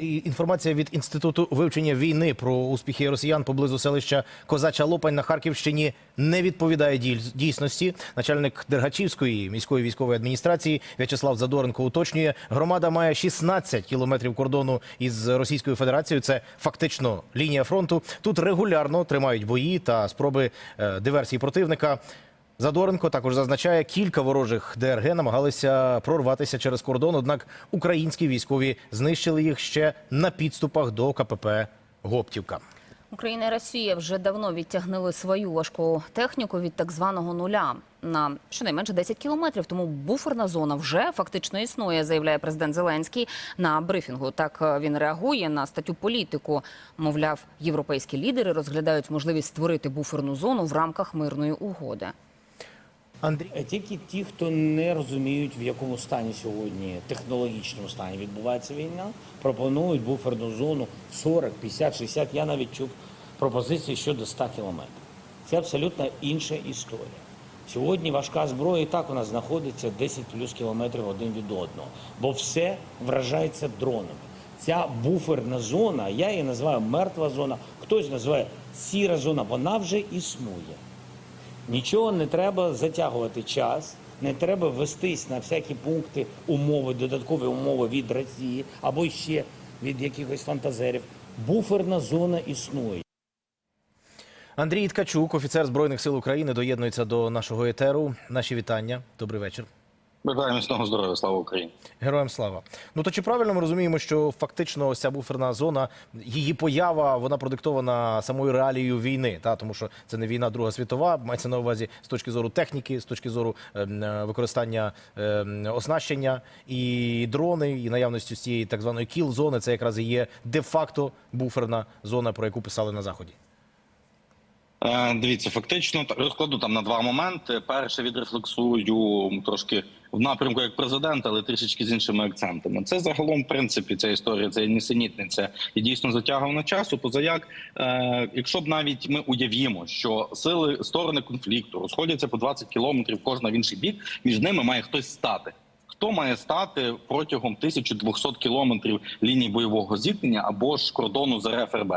Інформація від інституту вивчення війни про успіхи росіян поблизу селища Козача Лопань на Харківщині не відповідає дій- дійсності. Начальник Дергачівської міської військової адміністрації В'ячеслав Задоренко уточнює, громада має 16 кілометрів кордону із Російською Федерацією. Це фактично лінія фронту. Тут регулярно тримають бої та спроби е, диверсії противника. Задоренко також зазначає, кілька ворожих ДРГ намагалися прорватися через кордон, однак українські військові знищили їх ще на підступах до КПП Гоптівка. Україна і Росія вже давно відтягнули свою важку техніку від так званого нуля на щонайменше 10 кілометрів. Тому буферна зона вже фактично існує, заявляє президент Зеленський на брифінгу. Так е, він реагує на статтю політику. Мовляв, європейські лідери розглядають можливість створити буферну зону в рамках мирної угоди. Андрій Е, Тільки ті, хто не розуміють, в якому стані сьогодні, технологічному стані відбувається війна, пропонують буферну зону 40, 50, 60. Я навіть чув пропозиції щодо 100 кілометрів. Це абсолютно інша історія. Сьогодні важка зброя і так у нас знаходиться 10 плюс кілометрів один від одного, бо все вражається дронами. Ця буферна зона, я її називаю мертва зона, хтось називає сіра зона, вона вже існує. Нічого не треба затягувати час, не треба вестись на всякі пункти умови, додаткові умови від Росії або ще від якихось фантазерів. Буферна зона існує. Андрій Ткачук, офіцер збройних сил України, доєднується до нашого етеру. Наші вітання. Добрий вечір. Бажаю міцного здоров'я, слава Україні. Героям слава. Ну то чи правильно ми розуміємо, що фактично ось ця буферна зона, її поява, вона продиктована самою реалією війни, та тому що це не війна Друга світова, мається на увазі з точки зору техніки, з точки зору ем, е, використання ем, оснащення і дрони, і наявності цієї так званої кіл-зони, це якраз і є де-факто буферна зона, про яку писали на заході. Е, дивіться, фактично розкладу там на два моменти. Перше відрефлексую трошки в напрямку як президент, але трішечки з іншими акцентами. Це загалом, в принципі, ця історія, це нісенітниця і дійсно затягування часу. Позаяк, е, якщо б навіть ми уявімо, що сили сторони конфлікту розходяться по 20 кілометрів кожна в інший бік, між ними має хтось стати. Хто має стати протягом 1200 кілометрів лінії бойового зіткнення або ж кордону з РФРБ?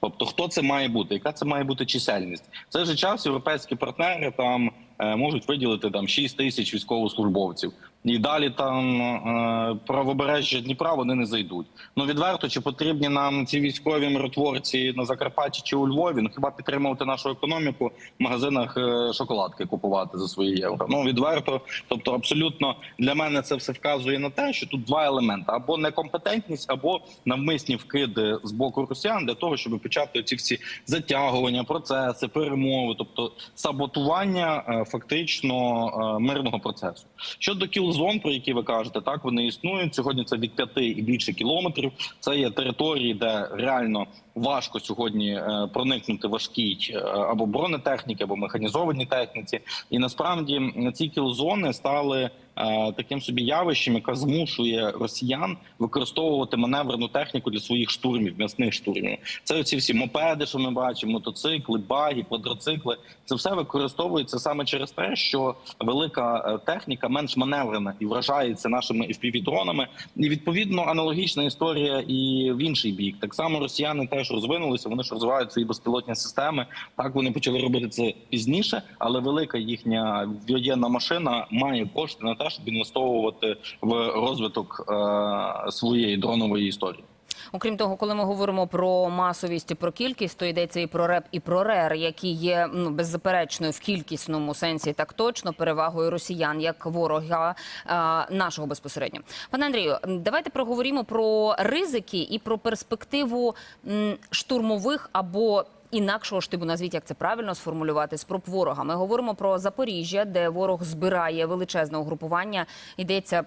Тобто, хто це має бути? Яка це має бути чисельність? В цей же час європейські партнери там е, можуть виділити там 6 тисяч військовослужбовців, і далі там е, правобережжя Дніпра вони не зайдуть. Ну відверто, чи потрібні нам ці військові миротворці на Закарпатті чи у Львові? Ну хіба підтримувати нашу економіку в магазинах е, шоколадки купувати за свої євро? Ну відверто, тобто абсолютно для мене це все вказує на те, що тут два елементи: або некомпетентність, або навмисні вкиди з боку росіян для того, щоб почати ці всі затягування, процеси, перемови, тобто саботування е, фактично мирного процесу. Щодо кілзон, про які ви кажете, так вони існують сьогодні. Це від 5 і більше кілометрів. Це є території, де реально важко сьогодні е, проникнути важкій е, або бронетехніки, або механізованій техніці. І насправді ці кілзони стали е, таким собі явищем, яка змушує росіян використовувати маневрену техніку для своїх штурмів, м'ясних штурмів. Це оці всі мопеди, що ми бачимо, мотоцикли, баги, квадроцикли. Це все використовується саме через те, що велика техніка менш маневрена і вражається нашими FPV-дронами. І відповідно аналогічна історія і в інший бік. Так само росіяни теж розвинулися. Вони ж розвивають свої безпілотні системи. Так вони почали робити це пізніше, але велика їхня воєнна машина має кошти на те, щоб інвестовувати в розвиток е, своєї дронової історії. Окрім того, коли ми говоримо про масовість і про кількість, то йдеться і про РЕП, і про РЕР, які є ну беззаперечною в кількісному сенсі, так точно перевагою росіян як ворога а, нашого безпосередньо. Пане Андрію, давайте проговоримо про ризики і про перспективу м, штурмових або. Інакшого штибу назвіть, як це правильно сформулювати спроб ворога. Ми говоримо про Запоріжжя, де ворог збирає величезне угрупування. Йдеться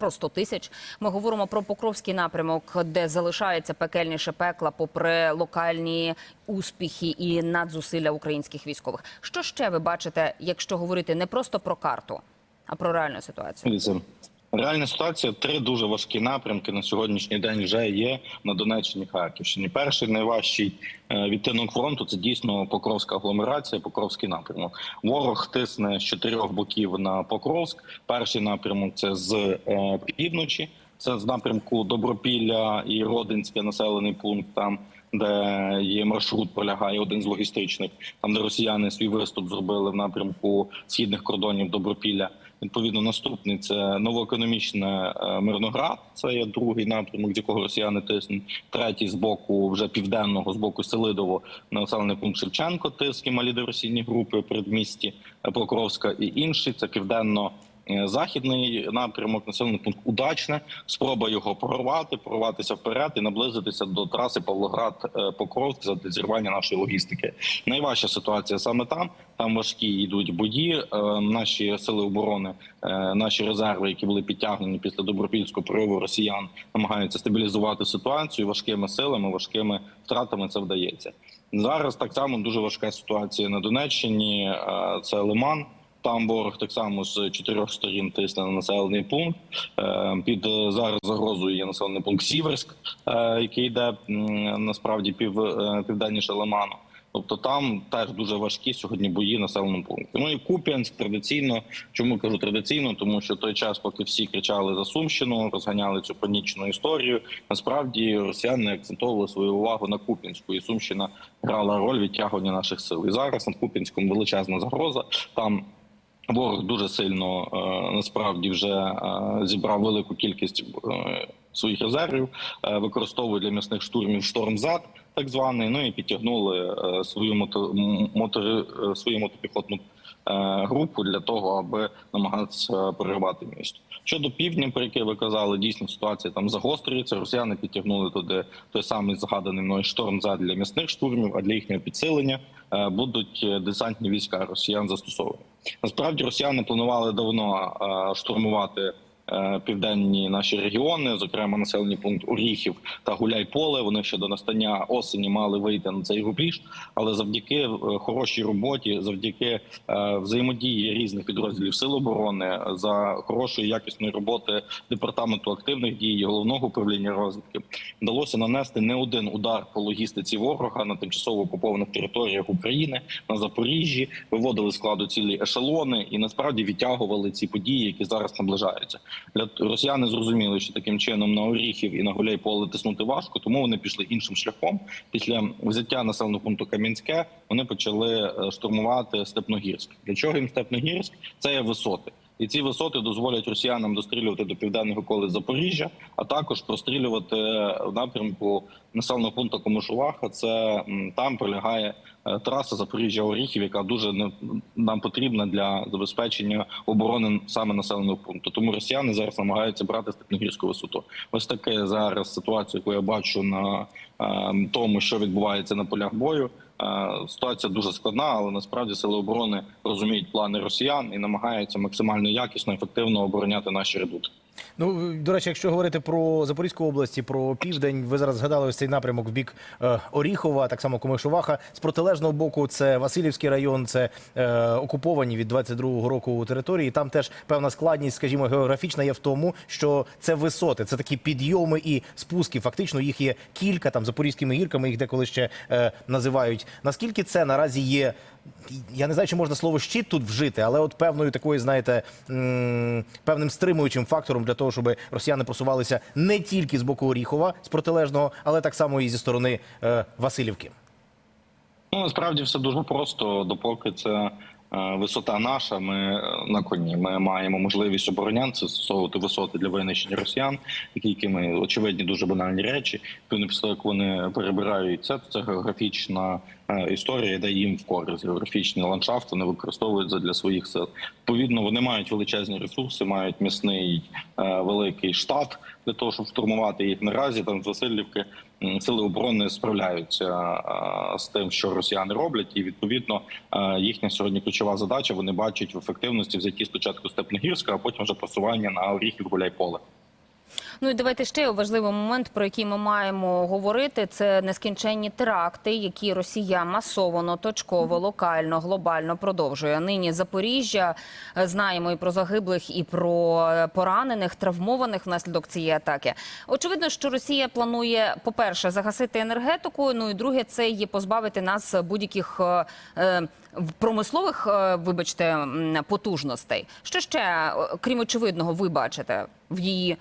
про 100 тисяч. Ми говоримо про Покровський напрямок, де залишається пекельніше пекла, попри локальні успіхи і надзусилля українських військових. Що ще ви бачите, якщо говорити не просто про карту, а про реальну ситуацію? Реальна ситуація три дуже важкі напрямки на сьогоднішній день вже є на Донеччині Харківщині. Перший найважчий е, відтинок фронту це дійсно Покровська агломерація, Покровський напрямок. Ворог тисне з чотирьох боків на Покровськ. Перший напрямок це з е, півночі. Це з напрямку Добропілля і Родинське населений пункт, там де є маршрут, пролягає один з логістичних, там де росіяни свій виступ зробили в напрямку східних кордонів Добропілля. Відповідно, наступний це новоекономічне е, Мирноград. Це є другий напрямок, з якого росіяни тиснуть. Третій з боку вже південного, з боку Селидово, населений пункт Шевченко, тиск і малі диверсійні групи передмісті Покровська. І інші. це південно. Е, Західний напрямок населений пункт удачне. Спроба його прорвати, прорватися вперед і наблизитися до траси Павлоград е, Покровськ для зірвання нашої логістики. Найважча ситуація саме там. Там важкі йдуть бої. Е, Наші сили оборони, наші резерви, які були підтягнені після добропільського прориву росіян, намагаються стабілізувати ситуацію важкими силами, важкими втратами. Це вдається зараз. Так само дуже важка ситуація на Донеччині. Це Лиман. Там ворог так само з чотирьох сторін тисне на населений пункт. Е, Під е, зараз загрозою є населений пункт Сіверськ, е, який йде насправді пів південніше Лиману. Тобто там теж дуже важкі сьогодні бої населеному пункті. Ну і Куп'янськ традиційно. Чому кажу традиційно? Тому що той час, поки всі кричали за Сумщину, розганяли цю панічну історію. Насправді росіяни акцентовували свою увагу на Куп'янську, і Сумщина грала роль відтягування наших сил. І зараз над Куп'янськом величезна загроза. Там Ворог дуже сильно е, насправді вже е, зібрав велику кількість е, своїх резервів, використовує для м'ясних штурмів шторм зад, так званий. Ну і підтягнули е, свою мото, м- е, свою мотопіхотну е, групу для того, аби намагатися перервати місто. Щодо півдня, про яке ви казали, дійсно ситуація там загострюється. Росіяни підтягнули туди той самий згаданий мною шторм зад для м'ясних штурмів, а для їхнього підсилення будуть десантні війська росіян застосовані. Насправді росіяни планували давно штурмувати південні наші регіони, зокрема населений пункт Оріхів та Гуляйполе. Вони ще до настання осені мали вийти на цей рубіж, але завдяки е, хорошій роботі, завдяки е, взаємодії різних підрозділів сил оборони, е, за хорошої якісної роботи департаменту активних дій головного управління розвідки вдалося нанести не один удар по логістиці ворога на тимчасово окупованих територіях України на Запоріжжі, виводили складу цілі ешелони і насправді відтягували ці події, які зараз наближаються. Росіяни зрозуміли, що таким чином на Оріхів і на Гуляйполе тиснути важко, тому вони пішли іншим шляхом. Після взяття населеного пункту Кам'янське вони почали е, штурмувати Степногірськ. Для чого їм Степногірськ? Це є висоти. І ці висоти дозволять росіянам дострілювати до південних околиць Запоріжжя, а також прострілювати в напрямку населеного пункту Комишуваха. Це там пролягає е, траса Запоріжжя Оріхів, яка дуже нам потрібна для забезпечення оборони саме населеного пункту. Тому росіяни зараз намагаються брати степногірську висоту. Ось таке зараз ситуація, яку я бачу на е, тому, що відбувається на полях бою. Е, Ситуація дуже складна, але насправді сили оборони розуміють плани росіян і намагаються максимально якісно ефективно обороняти наші редути. Ну, до речі, якщо говорити про Запорізьку область, і про південь, ви зараз згадали ось цей напрямок в бік е, Оріхова, так само Комишуваха. З протилежного боку, це Васильівський район, це е, окуповані від 22-го року території. Там теж певна складність, скажімо, географічна є в тому, що це висоти, це такі підйоми і спуски. Фактично їх є кілька там запорізькими гірками, їх деколи ще е, називають. Наскільки це наразі є? Я не знаю, чи можна слово щит тут вжити, але от певною такою, знаєте, певним стримуючим фактором для того, щоб росіяни просувалися не тільки з боку Оріхова, з протилежного, але так само і зі сторони е, Васильівки. Ну насправді все дуже просто. Допоки це висота наша, ми е, на коні. Ми маємо можливість оборонянців застосовувати висоти для винищення росіян, якими очевидні дуже банальні речі. Відповідно, після як вони перебирають це, це географічна е, історія, де їм в користь. Географічний ландшафт вони використовують задля своїх сил. Відповідно, вони мають величезні ресурси, мають міцний е, великий штат для того, щоб штурмувати їх. Наразі там з Васильівки сили оборони справляються е, з тим, що росіяни роблять, і відповідно е, їхня сьогодні ключова задача. Вони бачать в ефективності взяті спочатку Степногірська, а потім вже просування на Оріхів Гуляйполе. Ну і давайте ще важливий момент, про який ми маємо говорити. Це нескінченні теракти, які Росія масово, точково, локально, глобально продовжує. Нині Запоріжжя е, знаємо і про загиблих, і про е, поранених, травмованих внаслідок цієї атаки. Очевидно, що Росія планує, по-перше, загасити енергетику. Ну і друге, це є позбавити нас будь-яких е, промислових, е, вибачте, потужностей. Що ще, крім очевидного, ви бачите в її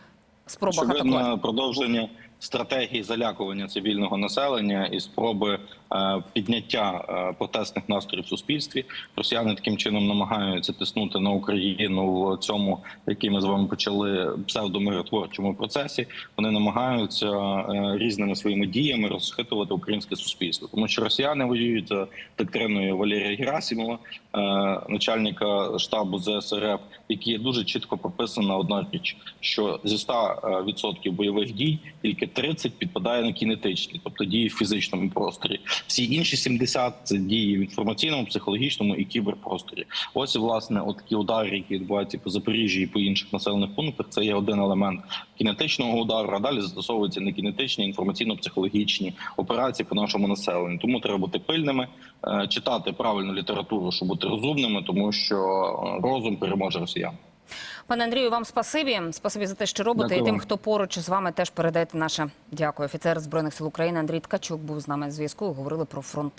спробах атакувати. Продовження стратегії залякування цивільного населення і спроби е, підняття е, протестних настроїв в суспільстві. Росіяни таким чином намагаються тиснути на Україну в цьому, який ми з вами почали псевдомиротворчому процесі. Вони намагаються е, різними своїми діями розхитувати українське суспільство, тому що росіяни воюють за доктриною Валерія Герасимова, начальника штабу ЗСРФ, є дуже чітко прописана одна річ, що зі 100% бойових дій тільки 30 підпадає на кінетичні, тобто дії в фізичному просторі. Всі інші 70 – це дії в інформаційному, психологічному і кіберпросторі. Ось власне, от такі удари, які відбуваються по Запоріжжі і по інших населених пунктах. Це є один елемент кінетичного удару. А далі застосовуються не кінетичні, інформаційно-психологічні операції по нашому населенню. Тому треба бути пильними, е, читати правильну літературу, щоб бути розумними, тому що е, розум переможе росіян. Пане Андрію, вам спасибі. Спасибі за те, що робите. Дякую і тим, хто поруч з вами, теж передайте наше дякую. Офіцер збройних сил України Андрій Ткачук був з нами на зв'язку. Говорили про фронти.